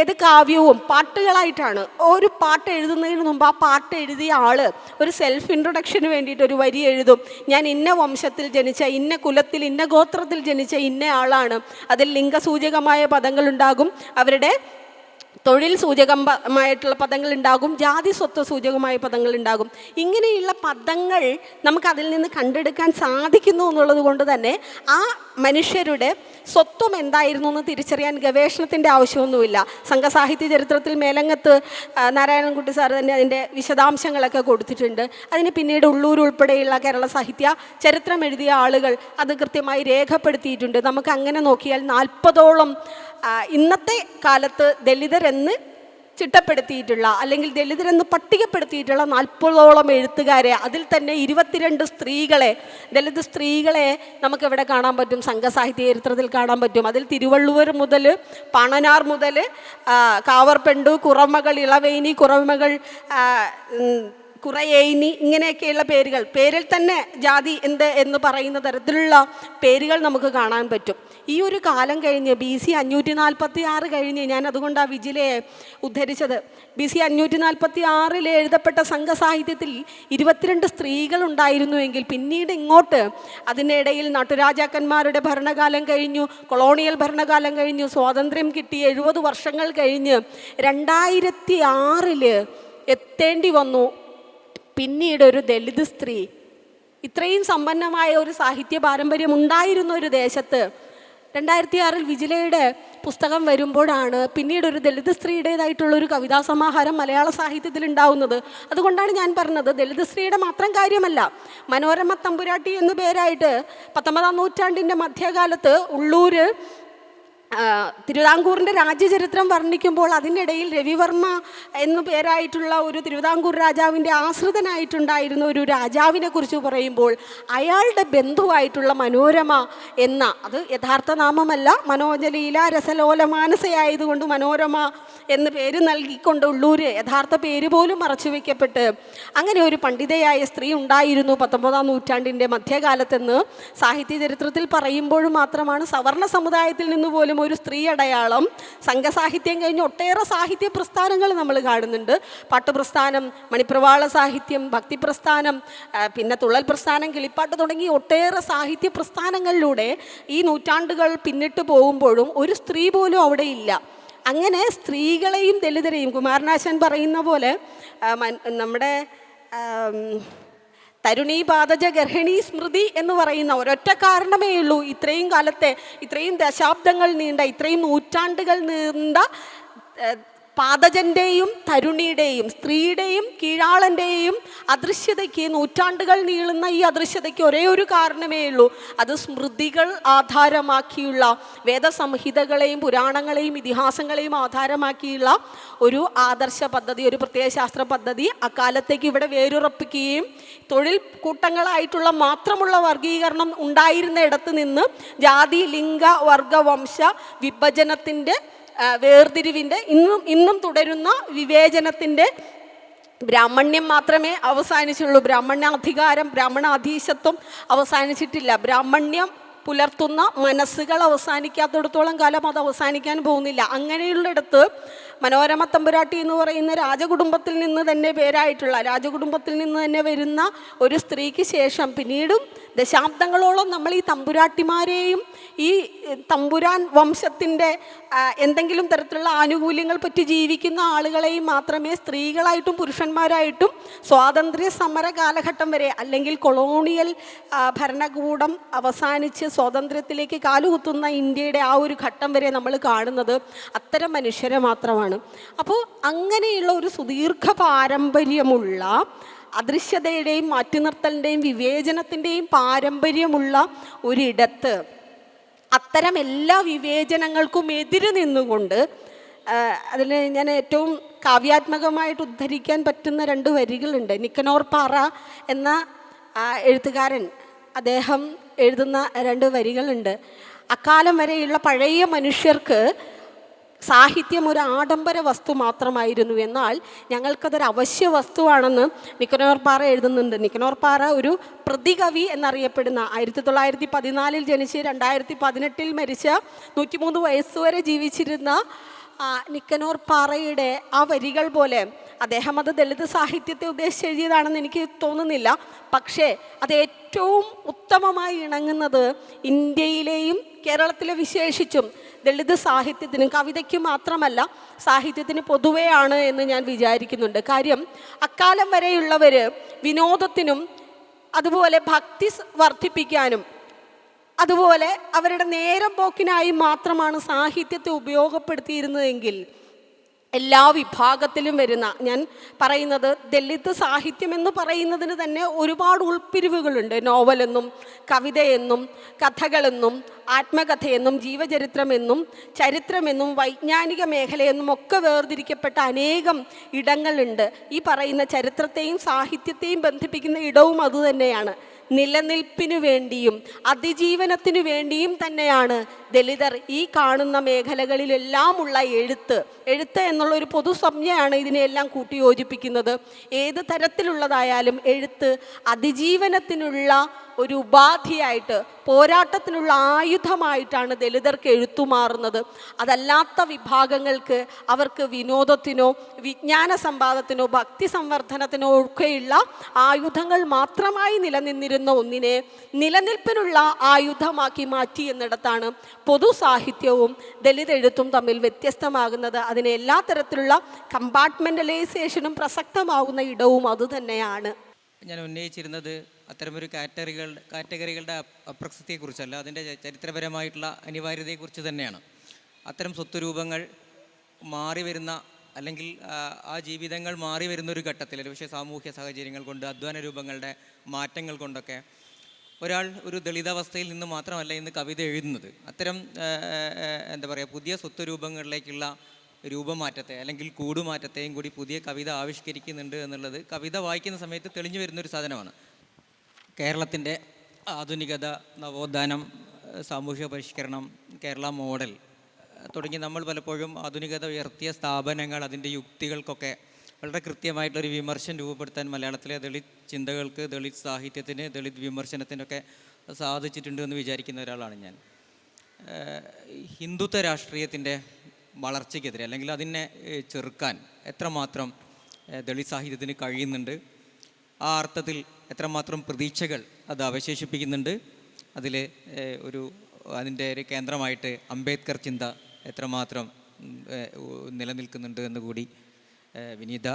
ഏത് കാവ്യവും പാട്ടുകളായിട്ടാണ്. ഒരു പാട്ട് എഴുതുന്നതിന് മുമ്പ് ആ പാട്ട് എഴുതിയ ആൾ ഒരു സെൽഫ് ഇൻട്രൊഡക്ഷന് വേണ്ടിയിട്ട് ഒരു വരി എഴുതും. ഞാൻ ഇന്ന വംശത്തിൽ ജനിച്ച ഇന്ന കുലത്തിൽ ഇന്ന ഗോത്രത്തിൽ ജനിച്ച ഇന്ന ആളാണ്. അതിൽ ലിംഗസൂചകമായ പദങ്ങൾ ഉണ്ടാകും അവരുടെ തൊഴിൽ സൂചകമായിട്ടുള്ള പദങ്ങൾ ഉണ്ടാകും ജാതി സ്വത്വ സൂചകമായ പദങ്ങൾ ഉണ്ടാകും. ഇങ്ങനെയുള്ള പദങ്ങൾ നമുക്ക് അതിൽ നിന്ന് കണ്ടെടുക്കാൻ സാധിക്കുന്നു എന്നുള്ളത് കൊണ്ട് തന്നെ ആ മനുഷ്യരുടെ സ്വത്വം എന്തായിരുന്നു എന്ന് തിരിച്ചറിയാൻ ഗവേഷണത്തിന്റെ ആവശ്യമൊന്നുമില്ല. സംഘസാഹിത്യ ചരിത്രത്തിൽ മേലങ്ങത്ത് നാരായണൻകുട്ടി സാർ തന്നെ അതിന്റെ വിശദാംശങ്ങളൊക്കെ കൊടുത്തിട്ടുണ്ട്. അതിന് പിന്നീട് ഉള്ളൂർ ഉൾപ്പെടെയുള്ള കേരള സാഹിത്യ ചരിത്രം എഴുതിയ ആളുകൾ അത് കൃത്യമായി രേഖപ്പെടുത്തിയിട്ടുണ്ട്. നമുക്ക് അങ്ങനെ നോക്കിയാൽ നാൽപ്പതോളം ഇന്നത്തെ കാലത്ത് ദലിതരെന്ന് ചിട്ടപ്പെടുത്തിയിട്ടുള്ള അല്ലെങ്കിൽ ദലിതരെന്ന് പട്ടികപ്പെടുത്തിയിട്ടുള്ള നാൽപ്പതോളം എഴുത്തുകാരെ അതിൽ തന്നെ ഇരുപത്തിരണ്ട് സ്ത്രീകളെ ദളിത് സ്ത്രീകളെ നമുക്കിവിടെ കാണാൻ പറ്റും. സംഘസാഹിത്യ ചരിത്രത്തിൽ കാണാൻ പറ്റും. അതിൽ തിരുവള്ളുവർ മുതൽ പണനാർ മുതൽ കാവർപ്പെണ്ടു കുറമകൾ ഇളവേനി കുറമകൾ കുറയേനി ഇങ്ങനെയൊക്കെയുള്ള പേരുകൾ. പേരിൽ തന്നെ ജാതി എന്ത് എന്ന് പറയുന്ന തരത്തിലുള്ള പേരുകൾ നമുക്ക് കാണാൻ പറ്റും. ഈ ഒരു കാലം കഴിഞ്ഞ് ബി സി അഞ്ഞൂറ്റി നാൽപ്പത്തി ആറ് കഴിഞ്ഞ് ഞാൻ അതുകൊണ്ടാണ് വിജിലയെ ഉദ്ധരിച്ചത്. ബി സി അഞ്ഞൂറ്റി നാൽപ്പത്തി ആറിൽ എഴുതപ്പെട്ട സംഘസാഹിത്യത്തിൽ ഇരുപത്തിരണ്ട് സ്ത്രീകൾ ഉണ്ടായിരുന്നുവെങ്കിൽ പിന്നീട് ഇങ്ങോട്ട് അതിനിടയിൽ നാട്ടുരാജാക്കന്മാരുടെ ഭരണകാലം കഴിഞ്ഞു കൊളോണിയൽ ഭരണകാലം കഴിഞ്ഞു സ്വാതന്ത്ര്യം കിട്ടി എഴുപത് വർഷങ്ങൾ കഴിഞ്ഞ് രണ്ടായിരത്തി ആറിൽ എത്തേണ്ടി വന്നു. പിന്നീട് ഒരു ദളിത് സ്ത്രീ. ഇത്രയും സമ്പന്നമായ ഒരു സാഹിത്യ പാരമ്പര്യം ഉണ്ടായിരുന്ന ഒരു ദേശത്ത് രണ്ടായിരത്തി ആറിൽ വിജിലയുടെ പുസ്തകം വരുമ്പോഴാണ് പിന്നീട് ഒരു ദളിത് സ്ത്രീയുടേതായിട്ടുള്ള ഒരു കവിതാ സമാഹാരം മലയാള സാഹിത്യത്തിൽ ഉണ്ടാവുന്നത്. അതുകൊണ്ടാണ് ഞാൻ പറഞ്ഞത് ദളിത് സ്ത്രീയുടെ മാത്രം കാര്യമല്ല. മനോരമ തമ്പുരാട്ടി എന്നു പേരായിട്ട് പത്തൊമ്പതാം നൂറ്റാണ്ടിന്റെ മധ്യകാലത്ത് ഉള്ളൂര് ആ, തിരുവിതാംകൂറിന്റെ രാജ്യചരിത്രം വർണിക്കുമ്പോൾ അതിനിടയിൽ രവിവർമ്മ എന്നു പേരായിട്ടുള്ള ഒരു തിരുവിതാംകൂർ രാജാവിന്റെ ആശ്രിതനായിട്ടുണ്ടായിരുന്ന ഒരു രാജാവിനെ കുറിച്ച് പറയുമ്പോൾ അയാളുടെ ബന്ധുവായിട്ടുള്ള മനോരമ എന്ന അത് യഥാർത്ഥ നാമമല്ല മനോജലീല രസലോല മാനസയായതുകൊണ്ട് മനോരമ എന്ന് പേര് നൽകിക്കൊണ്ട് ഉള്ളൂര് യഥാർത്ഥ പേര് പോലും മറച്ചു വയ്ക്കപ്പെട്ട് അങ്ങനെ ഒരു പണ്ഡിതയായ സ്ത്രീ ഉണ്ടായിരുന്നു പത്തൊമ്പതാം നൂറ്റാണ്ടിന്റെ മധ്യകാലത്തെന്ന് സാഹിത്യ ചരിത്രത്തിൽ പറയുമ്പോഴും മാത്രമാണ് സവർണ സമുദായത്തിൽ നിന്ന് പോലും ഒരു സ്ത്രീ അടയാളം സംഘസാഹിത്യം കഴിഞ്ഞ് ഒട്ടേറെ സാഹിത്യ പ്രസ്ഥാനങ്ങൾ നമ്മൾ കാണുന്നുണ്ട്. പാട്ടുപ്രസ്ഥാനം മണിപ്രവാള സാഹിത്യം ഭക്തി പ്രസ്ഥാനം പിന്നെ തുള്ളൽ പ്രസ്ഥാനം കിളിപ്പാട്ട് തുടങ്ങി ഒട്ടേറെ സാഹിത്യ പ്രസ്ഥാനങ്ങളിലൂടെ ഈ നൂറ്റാണ്ടുകൾ പിന്നിട്ട് പോകുമ്പോഴും ഒരു സ്ത്രീ പോലും അവിടെ ഇല്ല. അങ്ങനെ സ്ത്രീകളെയും ദലിതരെയും കുമാരനാശൻ പറയുന്ന പോലെ നമ്മുടെ തരുണി പാതജ ഗർഹിണി സ്മൃതി എന്ന് പറയുന്ന ഒരൊറ്റ കാരണമേ ഉള്ളൂ. ഇത്രയും കാലത്തെ ഇത്രയും ദശാബ്ദങ്ങൾ നീണ്ട ഇത്രയും നൂറ്റാണ്ടുകൾ നീണ്ട പാതജന്റെയും തരുണിയുടെയും സ്ത്രീയുടെയും കീഴാളന്റെയും അദൃശ്യതയ്ക്ക് നൂറ്റാണ്ടുകൾ നീളുന്ന ഈ അദൃശ്യതയ്ക്ക് ഒരേ ഒരു കാരണമേ ഉള്ളൂ. അത് സ്മൃതികൾ ആധാരമാക്കിയുള്ള വേദസംഹിതകളെയും പുരാണങ്ങളെയും ഇതിഹാസങ്ങളെയും ആധാരമാക്കിയുള്ള ഒരു ആദർശ പദ്ധതി ഒരു പ്രത്യേക ശാസ്ത്ര പദ്ധതി അക്കാലത്തേക്ക് ഇവിടെ വേരുറപ്പിക്കുകയും തൊഴിൽ കൂട്ടങ്ങളായിട്ടുള്ള മാത്രമുള്ള വർഗീകരണം ഉണ്ടായിരുന്ന ഇടത്ത് നിന്ന് ജാതി ലിംഗ വർഗ വംശ വിഭജനത്തിന്റെ വേർതിരിവിന്റെ ഇന്നും ഇന്നും തുടരുന്ന വിവേചനത്തിന്റെ ബ്രാഹ്മണ്യം മാത്രമേ അവസാനിച്ചുള്ളൂ. ബ്രാഹ്മണാധികാരം ബ്രാഹ്മണാധീശത്വം അവസാനിച്ചിട്ടില്ല. ബ്രാഹ്മണ്യം പുലർത്തുന്ന മനസ്സുകൾ അവസാനിക്കാത്തിടത്തോളം കാലം അത് അവസാനിക്കാൻ പോകുന്നില്ല. അങ്ങനെയുള്ളിടത്ത് മനോരമ തമ്പുരാട്ടി എന്ന് പറയുന്ന രാജകുടുംബത്തിൽ നിന്ന് തന്നെ പേരായിട്ടുള്ള രാജകുടുംബത്തിൽ നിന്ന് തന്നെ വരുന്ന ഒരു സ്ത്രീക്ക് ശേഷം പിന്നീടും ദശാബ്ദങ്ങളോളം നമ്മൾ ഈ തമ്പുരാട്ടിമാരെയും ഈ തമ്പുരാൻ വംശത്തിന്റെ എന്തെങ്കിലും തരത്തിലുള്ള ആനുകൂല്യങ്ങൾ പറ്റി ജീവിക്കുന്ന ആളുകളെയും മാത്രമേ സ്ത്രീകളായിട്ടും പുരുഷന്മാരായിട്ടും സ്വാതന്ത്ര്യ സമര കാലഘട്ടം വരെ അല്ലെങ്കിൽ കൊളോണിയൽ ഭരണകൂടം അവസാനിച്ച് സ്വാതന്ത്ര്യത്തിലേക്ക് കാലുകുത്തുന്ന ഇന്ത്യയുടെ ആ ഒരു ഘട്ടം വരെ നമ്മൾ കാണുന്നത് അത്തരം മനുഷ്യരെ മാത്രമാണ്. അപ്പോൾ അങ്ങനെയുള്ള ഒരു സുദീർഘ പാരമ്പര്യമുള്ള അദൃശ്യതയുടെയും മാറ്റിനിർത്തലിന്റെയും വിവേചനത്തിന്റെയും പാരമ്പര്യമുള്ള ഒരിടത്ത് അത്തരം എല്ലാ വിവേചനങ്ങൾക്കും എതിര് നിന്നുകൊണ്ട് അതിൽ ഞാൻ ഏറ്റവും കാവ്യാത്മകമായിട്ട് ഉദ്ധരിക്കാൻ പറ്റുന്ന രണ്ട് വരികളുണ്ട്. നിക്കനോർ പാറ എന്ന എഴുത്തുകാരൻ അദ്ദേഹം എഴുതുന്ന രണ്ട് വരികളുണ്ട്. അക്കാലം വരെയുള്ള പഴയ മനുഷ്യർക്ക് സാഹിത്യം ഒരു ആഡംബര വസ്തു മാത്രമായിരുന്നു. എന്നാൽ ഞങ്ങൾക്കതൊരു അവശ്യ വസ്തുവാണെന്ന് നിക്കനോർ പാറ എഴുതുന്നുണ്ട്. നിക്കനോർ പാറ ഒരു പ്രതികവി എന്നറിയപ്പെടുന്ന ആയിരത്തി തൊള്ളായിരത്തി പതിനാലിൽ ജനിച്ച് രണ്ടായിരത്തി പതിനെട്ടിൽ മരിച്ച നൂറ്റിമൂന്ന് വയസ്സുവരെ ജീവിച്ചിരുന്ന നിക്കനോർ പാറയുടെ ആ വരികൾ പോലെ അദ്ദേഹം അത് ദളിത് സാഹിത്യത്തെ ഉദ്ദേശിച്ച് എഴുതിയതാണെന്ന് എനിക്ക് തോന്നുന്നില്ല. പക്ഷേ അത് ഏറ്റവും ഉത്തമമായി ഇണങ്ങുന്നത് ഇന്ത്യയിലെയും കേരളത്തിലെ വിശേഷിച്ചും ദളിത് സാഹിത്യത്തിനും കവിതയ്ക്കും മാത്രമല്ല സാഹിത്യത്തിന് പൊതുവെയാണ് എന്ന് ഞാൻ വിചാരിക്കുന്നുണ്ട്. കാര്യം അക്കാലം വരെയുള്ളവർ വിനോദത്തിനും അതുപോലെ ഭക്തി വർദ്ധിപ്പിക്കാനും അതുപോലെ അവരുടെ നേരം പോക്കിനായി മാത്രമാണ് സാഹിത്യത്തെ ഉപയോഗപ്പെടുത്തിയിരുന്നതെങ്കിൽ എല്ലാ വിഭാഗത്തിലും വരുന്ന ഞാൻ പറയുന്നത് ദളിത് സാഹിത്യം എന്ന് പറയുന്നതിന് തന്നെ ഒരുപാട് ഉൾപ്പിരിവുകളുണ്ട്. നോവലെന്നും കവിതയെന്നും കഥകളെന്നും ആത്മകഥയെന്നും ജീവചരിത്രമെന്നും ചരിത്രമെന്നും വൈജ്ഞാനിക മേഖലയെന്നും ഒക്കെ വേർതിരിക്കപ്പെട്ട അനേകം ഇടങ്ങളുണ്ട്. ഈ പറയുന്ന ചരിത്രത്തെയും സാഹിത്യത്തെയും ബന്ധിപ്പിക്കുന്ന ഇടവും അതുതന്നെയാണ് നിലനിൽപ്പിനു വേണ്ടിയും അതിജീവനത്തിനു വേണ്ടിയും തന്നെയാണ് ദലിതർ ഈ കാണുന്ന മേഖലകളിലെല്ലാമുള്ള എഴുത്ത്. എഴുത്ത് എന്നുള്ള ഒരു പൊതുസംജ്ഞയാണ് ഇതിനെയെല്ലാം കൂട്ടിയോജിപ്പിക്കുന്നത്. ഏത് തരത്തിലുള്ളതായാലും എഴുത്ത് അതിജീവനത്തിനുള്ള ഒരു ഉപാധിയായിട്ട് പോരാട്ടത്തിനുള്ള ആയുധമായിട്ടാണ് ദലിതർക്ക് എഴുത്തുമാറുന്നത്. അതല്ലാത്ത വിഭാഗങ്ങൾക്ക് അവർക്ക് വിനോദത്തിനോ വിജ്ഞാന സമ്പാദത്തിനോ ഭക്തി സംവർദ്ധനത്തിനോ ഒക്കെയുള്ള ആയുധങ്ങൾ മാത്രമായി നിലനിന്നിരുന്ന ഒന്നിനെ നിലനിൽപ്പിനുള്ള ആയുധമാക്കി മാറ്റി എന്നിടത്താണ് പൊതു സാഹിത്യവും ദലിത് എഴുത്തും തമ്മിൽ വ്യത്യസ്തമാകുന്നത്. അതിന് എല്ലാ തരത്തിലുള്ള കമ്പാർട്ട്മെന്റലൈസേഷനും പ്രസക്തമാകുന്ന ഇടവും അതുതന്നെയാണ് ഞാൻ ഉന്നയിച്ചിരുന്നത് അത്തരമൊരു കാറ്റഗറികളുടെ കാറ്റഗറികളുടെ അപ്- അപ്രസക്തിയെക്കുറിച്ചല്ല അതിന്റെ ചരിത്രപരമായിട്ടുള്ള അനിവാര്യതയെക്കുറിച്ച് തന്നെയാണ്. അത്തരം സ്വത്വരൂപങ്ങൾ മാറി വരുന്ന അല്ലെങ്കിൽ ആ, ജീവിതങ്ങൾ മാറി വരുന്ന ഒരു ഘട്ടത്തിൽ ഒരുപക്ഷെ സാമൂഹ്യ സാഹചര്യങ്ങൾ കൊണ്ട് അധ്വാന രൂപങ്ങളുടെ മാറ്റങ്ങൾ കൊണ്ടൊക്കെ ഒരാൾ ഒരു ദളിതാവസ്ഥയിൽ നിന്ന് മാത്രമല്ല ഇന്ന് കവിത എഴുതുന്നത്. അത്തരം എന്താ പറയുക പുതിയ സ്വത്വരൂപങ്ങളിലേക്കുള്ള രൂപമാറ്റത്തെ അല്ലെങ്കിൽ കൂടുമാറ്റത്തെയും കൂടി പുതിയ കവിത ആവിഷ്കരിക്കുന്നുണ്ട് എന്നുള്ളത് കവിത വായിക്കുന്ന സമയത്ത് തെളിഞ്ഞു വരുന്നൊരു സാധനമാണ്. കേരളത്തിന്റെ ആധുനികത നവോത്ഥാനം സാമൂഹ്യ പരിഷ്കരണം കേരള മോഡൽ തുടങ്ങി നമ്മൾ പലപ്പോഴും ആധുനികത ഉയർത്തിയ സ്ഥാപനങ്ങൾ അതിന്റെ യുക്തികൾക്കൊക്കെ വളരെ കൃത്യമായിട്ടൊരു വിമർശനം രൂപപ്പെടുത്താൻ മലയാളത്തിലെ ദളിത് ചിന്തകൾക്ക് ദളിത് സാഹിത്യത്തിന് ദളിത് വിമർശനത്തിനൊക്കെ സാധിച്ചിട്ടുണ്ട് എന്ന് വിചാരിക്കുന്ന ഒരാളാണ് ഞാൻ. ഹിന്ദുത്വ രാഷ്ട്രീയത്തിന്റെ വളർച്ചയ്ക്കെതിരെ അല്ലെങ്കിൽ അതിനെ ചെറുക്കാൻ എത്രമാത്രം ദളിത് സാഹിത്യത്തിന് കഴിയുന്നുണ്ട് ആ അർത്ഥത്തിൽ എത്രമാത്രം പ്രതീക്ഷകൾ അത് അവശേഷിപ്പിക്കുന്നുണ്ട്. അതിൽ ഒരു അതിന്റെ ഒരു കേന്ദ്രമായിട്ട് അംബേദ്കർ ചിന്ത എത്രമാത്രം നിലനിൽക്കുന്നുണ്ട് എന്ന് കൂടി വിനീത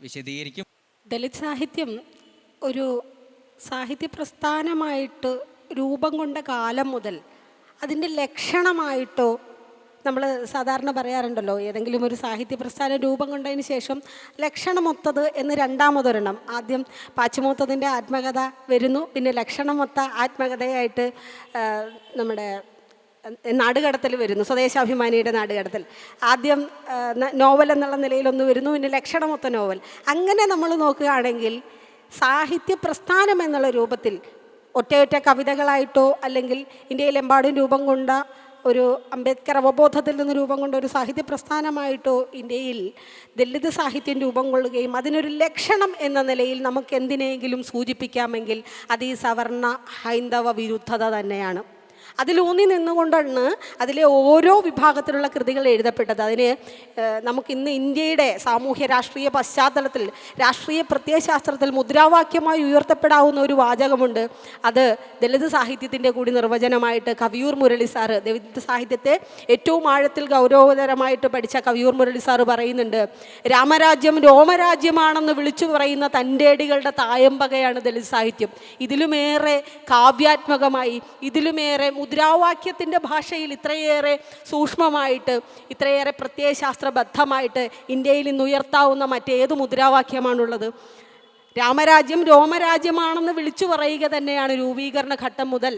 വിശദീകരിക്കും. ദലിത് സാഹിത്യം ഒരു സാഹിത്യ പ്രസ്ഥാനമായിട്ട് രൂപം കൊണ്ട കാലം മുതൽ അതിന്റെ ലക്ഷണമായിട്ടോ നമ്മൾ സാധാരണ പറയാറുണ്ടല്ലോ ഏതെങ്കിലും ഒരു സാഹിത്യ പ്രസ്ഥാനം രൂപം കൊണ്ടതിന് ശേഷം ലക്ഷണമൊത്തത് എന്ന് രണ്ടാമതൊരെണ്ണം. ആദ്യം പാച്ചുമൂത്തതിന്റെ ആത്മകഥ വരുന്നു പിന്നെ ലക്ഷണമൊത്ത ആത്മകഥയായിട്ട് നമ്മുടെ നാടുകടത്തൽ വരുന്നു സ്വദേശാഭിമാനിയുടെ നാടുകടത്തൽ. ആദ്യം നോവൽ എന്നുള്ള നിലയിലൊന്ന് വരുന്നു പിന്നെ ലക്ഷണമൊത്ത നോവൽ. അങ്ങനെ നമ്മൾ നോക്കുകയാണെങ്കിൽ സാഹിത്യ പ്രസ്ഥാനം എന്നുള്ള രൂപത്തിൽ ഒറ്റയൊറ്റ കവിതകളായിട്ടോ അല്ലെങ്കിൽ ഇന്ത്യയിലെമ്പാടും രൂപം കൊണ്ട ഒരു അംബേദ്കർ അവബോധത്തിൽ നിന്ന് രൂപം കൊണ്ട ഒരു സാഹിത്യ പ്രസ്ഥാനമായിട്ടോ ഇന്ത്യയിൽ ദളിത് സാഹിത്യം രൂപം കൊള്ളുകയും അതിനൊരു ലക്ഷണം എന്ന നിലയിൽ നമുക്ക് എന്തിനെങ്കിലും സൂചിപ്പിക്കാമെങ്കിൽ അത് ഈ സവർണ ഹൈന്ദവ വിരുദ്ധത തന്നെയാണ്. അതിലൂന്നി നിന്നുകൊണ്ടാണ് അതിലെ ഓരോ വിഭാഗത്തിലുള്ള കൃതികൾ എഴുതപ്പെട്ടത്. അതിന് നമുക്ക് ഇന്ന് ഇന്ത്യയുടെ സാമൂഹ്യ രാഷ്ട്രീയ പശ്ചാത്തലത്തിൽ രാഷ്ട്രീയ പ്രത്യയശാസ്ത്രത്തിൽ മുദ്രാവാക്യമായി ഉയർത്തപ്പെടാവുന്ന ഒരു വാചകമുണ്ട്. അത് ദളിത് സാഹിത്യത്തിന്റെ കൂടി നിർവചനമായിട്ട് കവിയൂർ മുരളി സാറ് ദളിത് സാഹിത്യത്തെ ഏറ്റവും ആഴത്തിൽ ഗൗരവതരമായിട്ട് പഠിച്ച കവിയൂർ മുരളി സാറ് പറയുന്നുണ്ട്. രാമരാജ്യം രോമരാജ്യമാണെന്ന് വിളിച്ചു പറയുന്ന തന്റെടികളുടെ തായമ്പകയാണ് ദളിത് സാഹിത്യം. ഇതിലുമേറെ കാവ്യാത്മകമായി ഇതിലുമേറെ മുദ്രാവാക്യത്തിന്റെ ഭാഷയിൽ ഇത്രയേറെ സൂക്ഷ്മമായിട്ട് ഇത്രയേറെ പ്രത്യയശാസ്ത്രബദ്ധമായിട്ട് ഇന്ത്യയിൽ ഇന്ന് ഉയർത്താവുന്ന മറ്റേത് മുദ്രാവാക്യമാണുള്ളത്. രാമരാജ്യം രോമരാജ്യമാണെന്ന് വിളിച്ചു പറയുക തന്നെയാണ് രൂപീകരണ ഘട്ടം മുതൽ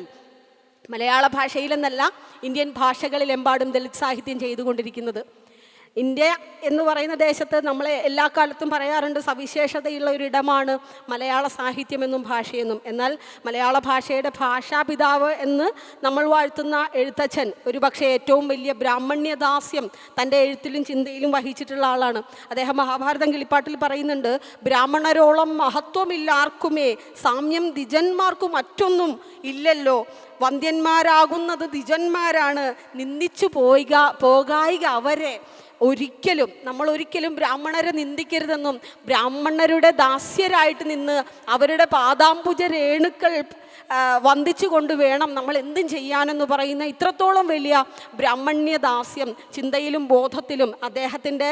മലയാള ഭാഷയിലെന്നല്ല ഇന്ത്യൻ ഭാഷകളിലെമ്പാടും ദളിത് സാഹിത്യം ചെയ്തുകൊണ്ടിരിക്കുന്നത്. ഇന്ത്യ എന്ന് പറയുന്ന ദേശത്ത് നമ്മൾ എല്ലാ കാലത്തും പറയാറുണ്ട് സവിശേഷതയുള്ള ഒരിടമാണ് മലയാള സാഹിത്യമെന്നും ഭാഷയെന്നും. എന്നാൽ മലയാള ഭാഷയുടെ ഭാഷാപിതാവ് എന്ന് നമ്മൾ വാഴ്ത്തുന്ന എഴുത്തച്ഛൻ ഒരുപക്ഷെ ഏറ്റവും വലിയ ബ്രാഹ്മണ്യദാസ്യം തന്റെ എഴുത്തിലും ചിന്തയിലും വഹിച്ചിട്ടുള്ള ആളാണ്. അദ്ദേഹം മഹാഭാരതം കിളിപ്പാട്ടിൽ പറയുന്നുണ്ട് ബ്രാഹ്മണരോളം മഹത്വമില്ല ആർക്കുമേ സാമ്യം ദിജന്മാർക്കും മറ്റൊന്നും ഇല്ലല്ലോ. വന്ധ്യന്മാരാകുന്നത് ദിജന്മാരാണ് നിന്ദിച്ചു പോയിക പോകായിക അവരെ. ഒരിക്കലും നമ്മൾ ഒരിക്കലും ബ്രാഹ്മണരെ നിന്ദിക്കരുതെന്നും ബ്രാഹ്മണരുടെ ദാസ്യരായിട്ട് നിന്ന് അവരുടെ പാദാംബുജ രേണുക്കൾ വന്ദിച്ചുകൊണ്ട് വേണം നമ്മൾ എന്തും ചെയ്യാനെന്ന് പറയുന്ന ഇത്രത്തോളം വലിയ ബ്രാഹ്മണ്യദാസ്യം ചിന്തയിലും ബോധത്തിലും അദ്ദേഹത്തിന്റെ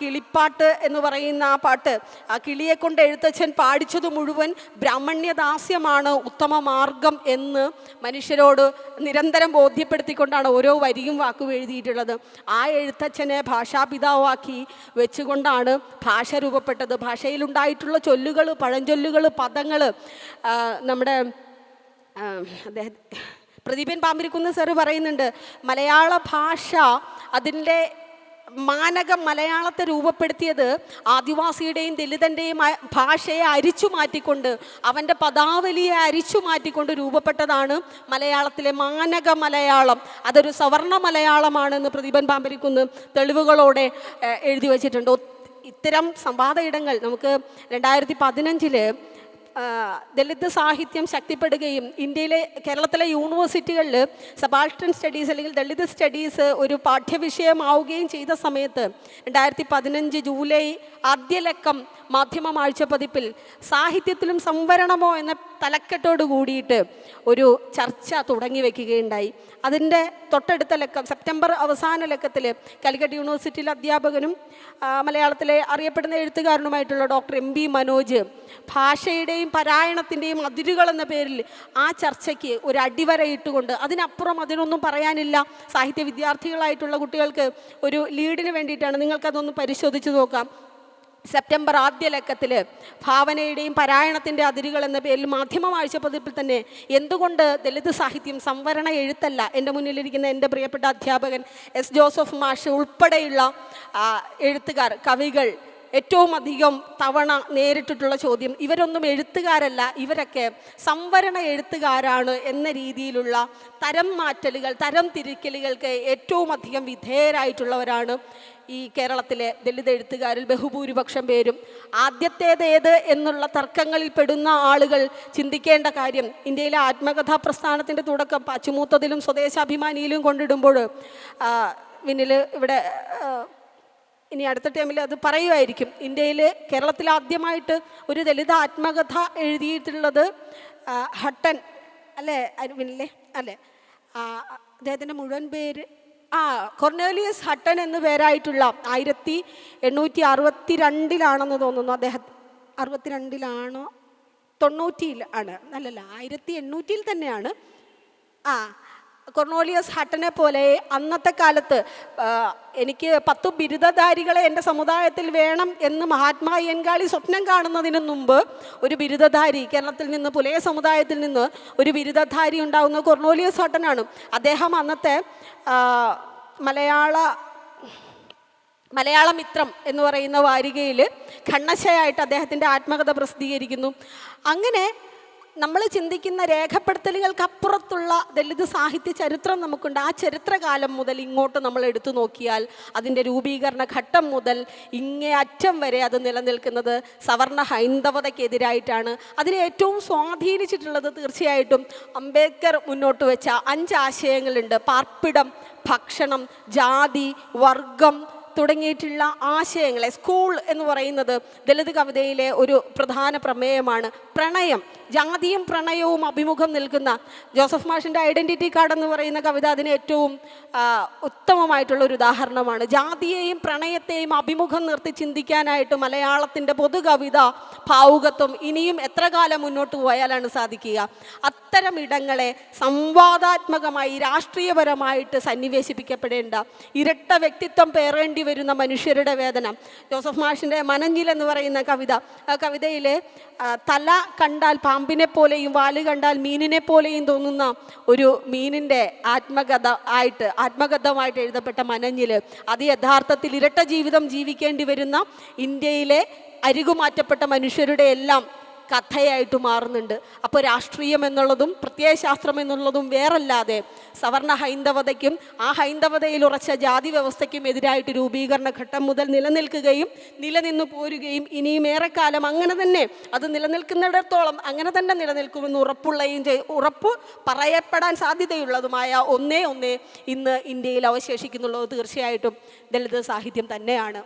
കിളിപ്പാട്ട് എന്ന് പറയുന്ന ആ പാട്ട് ആ കിളിയെ കൊണ്ട് എഴുത്തച്ഛൻ പാടിച്ചത് മുഴുവൻ ബ്രാഹ്മണ്യദാസ്യമാണ് ഉത്തമ മാർഗം എന്ന് മനുഷ്യരോട് നിരന്തരം ബോധ്യപ്പെടുത്തിക്കൊണ്ടാണ് ഓരോ വരിയും വാക്കും എഴുതിയിട്ടുള്ളത്. ആ എഴുത്തച്ഛനെ ഭാഷാപിതാവാക്കി വെച്ചുകൊണ്ടാണ് ഭാഷ രൂപപ്പെട്ടത്. ഭാഷയിലുണ്ടായിട്ടുള്ള ചൊല്ലുകൾ പഴഞ്ചൊല്ലുകൾ പദങ്ങൾ നമ്മുടെ അദ്ദേഹം പ്രദീപൻ പാമ്പിരിക്കുന്ന സാറ് പറയുന്നുണ്ട് മലയാള ഭാഷ അതിന്റെ മാനകം മലയാളത്തെ രൂപപ്പെടുത്തിയത് ആദിവാസിയുടെയും ദലിതന്റെയും ഭാഷയെ അരിച്ചു മാറ്റിക്കൊണ്ട് അവന്റെ പദാവലിയെ അരിച്ചു മാറ്റിക്കൊണ്ട് രൂപപ്പെട്ടതാണ് മലയാളത്തിലെ മാനക മലയാളം. അതൊരു സവർണ മലയാളമാണെന്ന് പ്രദീപൻ പാമ്പരിക്കുന്ന് തെളിവുകളോടെ എഴുതി വച്ചിട്ടുണ്ട്. ഇത്തരം സംവാദ ഇടങ്ങൾ നമുക്ക് രണ്ടായിരത്തി പതിനഞ്ചിൽ ആ, ദളിത് സാഹിത്യം ശക്തിപ്പെടുകയും ഇന്ത്യയിലെ കേരളത്തിലെ യൂണിവേഴ്സിറ്റികളിൽ സബാൾട്ടൻ സ്റ്റഡീസ് അല്ലെങ്കിൽ ദളിത് സ്റ്റഡീസ് ഒരു പാഠ്യവിഷയമാവുകയും ചെയ്ത സമയത്ത് രണ്ടായിരത്തി പതിനഞ്ച് ജൂലൈ ആദ്യ ലക്കം മാധ്യമ ആഴ്ചപ്പതിപ്പിൽ സാഹിത്യത്തിലും സംവരണമോ എന്ന തലക്കെട്ടോട് കൂടിയിട്ട് ഒരു ചർച്ച തുടങ്ങി വയ്ക്കുകയുണ്ടായി അതിന്റെ തൊട്ടടുത്ത ലക്കം സെപ്റ്റംബർ അവസാന ലക്കത്തിൽ കാലിക്കറ്റ് യൂണിവേഴ്സിറ്റിയിലെ അധ്യാപകനും മലയാളത്തിലെ അറിയപ്പെടുന്ന എഴുത്തുകാരനുമായിട്ടുള്ള ഡോക്ടർ എം ബി മനോജ് ഭാഷയുടെയും പാരായണത്തിന്റെയും അതിരുകൾ എന്ന പേരിൽ ആ ചർച്ചയ്ക്ക് ഒരു അടിവര ഇട്ടുകൊണ്ട് അതിനപ്പുറം അതിനൊന്നും പറയാനില്ല. സാഹിത്യ വിദ്യാർത്ഥികളായിട്ടുള്ള കുട്ടികൾക്ക് ഒരു ലീഡിന് വേണ്ടിയിട്ടാണ്. നിങ്ങൾക്കതൊന്ന് പരിശോധിച്ച് നോക്കാം. സെപ്റ്റംബർ ആദ്യ ലക്കത്തിൽ ഭാവനയുടെയും പരായണത്തിന്റെ അതിരുകൾ എന്ന പേരിൽ മാധ്യമ പതിപ്പിൽ തന്നെ എന്തുകൊണ്ട് ദളിത് സാഹിത്യം സംവരണ എഴുത്തല്ല? എന്റെ മുന്നിലിരിക്കുന്ന എന്റെ പ്രിയപ്പെട്ട അധ്യാപകൻ എസ് ജോസഫ് മാഷ് ഉൾപ്പെടെയുള്ള എഴുത്തുകാർ കവികൾ ഏറ്റവും അധികം തവണ നേരിട്ടിട്ടുള്ള ചോദ്യം. ഇവരൊന്നും എഴുത്തുകാരല്ല ഇവരൊക്കെ സംവരണ എഴുത്തുകാരാണ് എന്ന രീതിയിലുള്ള തരം മാറ്റലുകൾ തരം തിരിക്കലുകൾക്ക് ഏറ്റവും അധികം വിധേയരായിട്ടുള്ളവരാണ് ഈ കേരളത്തിലെ ദളിത് എഴുത്തുകാരിൽ ബഹുഭൂരിപക്ഷം പേരും ആദ്യത്തേതേത് എന്നുള്ള തർക്കങ്ങളിൽ പെടുന്ന ആളുകൾ ചിന്തിക്കേണ്ട കാര്യം ഇന്ത്യയിലെ ആത്മകഥാ പ്രസ്ഥാനത്തിന്റെ തുടക്കം പച്ചുമൂത്തതിലും സ്വദേശാഭിമാനിയിലും കൊണ്ടിടുമ്പോൾ പിന്നിൽ ഇവിടെ ഇനി അടുത്ത ടൈമിൽ അത് പറയുമായിരിക്കും. ഇന്ത്യയിൽ കേരളത്തിൽ ആദ്യമായിട്ട് ഒരു ദളിത് ആത്മകഥ എഴുതിയിട്ടുള്ളത് ഹട്ടൻ അല്ലേ? അരുവിനില്ലേ അല്ലേ? അദ്ദേഹത്തിന്റെ മുഴുവൻ പേര് ആ കൊർണേലിയസ് ഹട്ടൻ എന്ന പേരായിട്ടുള്ള ആയിരത്തി എണ്ണൂറ്റി അറുപത്തി രണ്ടിലാണെന്ന് തോന്നുന്നു അദ്ദേഹം. അറുപത്തിരണ്ടിലാണോ? തൊണ്ണൂറ്റിയിൽ ആണ്. അല്ലല്ല ആയിരത്തി എണ്ണൂറ്റിയിൽ തന്നെയാണ്. ആ കൊർണോലിയസ് ഹട്ടനെ പോലെ അന്നത്തെ കാലത്ത് എനിക്ക് പത്ത് ബിരുദധാരികളെ എന്റെ സമുദായത്തിൽ വേണം എന്ന് മഹാത്മാ എൻകാളി സ്വപ്നം കാണുന്നതിന് മുമ്പ് ഒരു ബിരുദധാരി കേരളത്തിൽ നിന്ന് പുലയ സമുദായത്തിൽ നിന്ന് ഒരു ബിരുദധാരി ഉണ്ടാകുന്ന കൊർണോലിയസ് ഹട്ടനാണ്. അദ്ദേഹം അന്നത്തെ മലയാള മലയാള മിത്രം എന്ന് പറയുന്ന വാരികയിൽ ഖണ്ണശയായിട്ട് അദ്ദേഹത്തിന്റെ ആത്മകഥ പ്രസിദ്ധീകരിക്കുന്നു. അങ്ങനെ നമ്മൾ ചിന്തിക്കുന്ന രേഖപ്പെടുത്തലുകൾക്കപ്പുറത്തുള്ള ദലിത് സാഹിത്യ ചരിത്രം നമുക്കുണ്ട്. ആ ചരിത്രകാലം മുതൽ ഇങ്ങോട്ട് നമ്മൾ എടുത്തു നോക്കിയാൽ അതിന്റെ രൂപീകരണ ഘട്ടം മുതൽ ഇങ്ങേ അറ്റം വരെ അത് നിലനിൽക്കുന്നത് സവർണ ഹൈന്ദവതയ്ക്കെതിരായിട്ടാണ്. അതിനെ ഏറ്റവും സ്വാധീനിച്ചിട്ടുള്ളത് തീർച്ചയായിട്ടും അംബേദ്കർ മുന്നോട്ട് വെച്ച അഞ്ച് ആശയങ്ങളുണ്ട്. പാർപ്പിടം ഭക്ഷണം ജാതി വർഗം തുടങ്ങിയിട്ടുള്ള ആശയങ്ങളെ സ്കൂൾ എന്ന് പറയുന്നത് ദളിത് കവിതയിലെ ഒരു പ്രധാന പ്രമേയമാണ് പ്രണയം. ജാതിയും പ്രണയവും അഭിമുഖം നിൽക്കുന്ന ജോസഫ് മാഷിന്റെ ഐഡന്റിറ്റി കാർഡ് എന്ന് പറയുന്ന കവിത അതിന് ഏറ്റവും ഉത്തമമായിട്ടുള്ള ഒരു ഉദാഹരണമാണ്. ജാതിയെയും പ്രണയത്തെയും അഭിമുഖം നിർത്തി ചിന്തിക്കാനായിട്ട് മലയാളത്തിന്റെ പൊതുകവിത ഭാവുകത്വം ഇനിയും എത്ര കാലം മുന്നോട്ട് പോയാലാണ് സാധിക്കുക. അത്തരം ഇടങ്ങളെ സംവാദാത്മകമായി രാഷ്ട്രീയപരമായിട്ട് സന്നിവേശിപ്പിക്കപ്പെടേണ്ട ഇരട്ട വ്യക്തിത്വം പേറേണ്ടി വരുന്ന മനുഷ്യരുടെ വേദന. ജോസഫ് മാഷിന്റെ മനഞ്ഞിൽ എന്ന് പറയുന്ന കവിത ആ കവിതയിലെ തല കണ്ടാൽ പാമ്പിനെ പോലെയും വാൽ കണ്ടാൽ മീനിനെ പോലെയും തോന്നുന്ന ഒരു മീനിന്റെ ആത്മകഥ ആയിട്ട് ആത്മകഥമായിട്ട് എഴുതപ്പെട്ട മനഞ്ഞിൽ അത് യഥാർത്ഥത്തിൽ ഇരട്ട ജീവിതം ജീവിക്കേണ്ടി വരുന്ന ഇന്ത്യയിലെ അരികുമാറ്റപ്പെട്ട മനുഷ്യരുടെ എല്ലാം കഥയായിട്ട് മാറുന്നുണ്ട്. അപ്പോൾ രാഷ്ട്രീയം എന്നുള്ളതും പ്രത്യയശാസ്ത്രം എന്നുള്ളതും വേറല്ലാതെ സവർണ ഹൈന്ദവതയ്ക്കും ആ ഹൈന്ദവതയിൽ ഉറച്ച ജാതി വ്യവസ്ഥയ്ക്കും എതിരായിട്ട് രൂപീകരണ ഘട്ടം മുതൽ നിലനിൽക്കുകയും നിലനിന്നു പോരുകയും ഇനിയും ഏറെക്കാലം അങ്ങനെ തന്നെ അത് നിലനിൽക്കുന്നിടത്തോളം അങ്ങനെ തന്നെ നിലനിൽക്കുമെന്ന് ഉറപ്പുള്ളയും ഉറപ്പ് പറയപ്പെടാൻ സാധ്യതയുള്ളതുമായ ഒന്നേ ഒന്നേ ഇന്ന് ഇന്ത്യയിൽ അവശേഷിക്കുന്നുള്ളത് തീർച്ചയായിട്ടും ദളിത് സാഹിത്യം തന്നെയാണ്.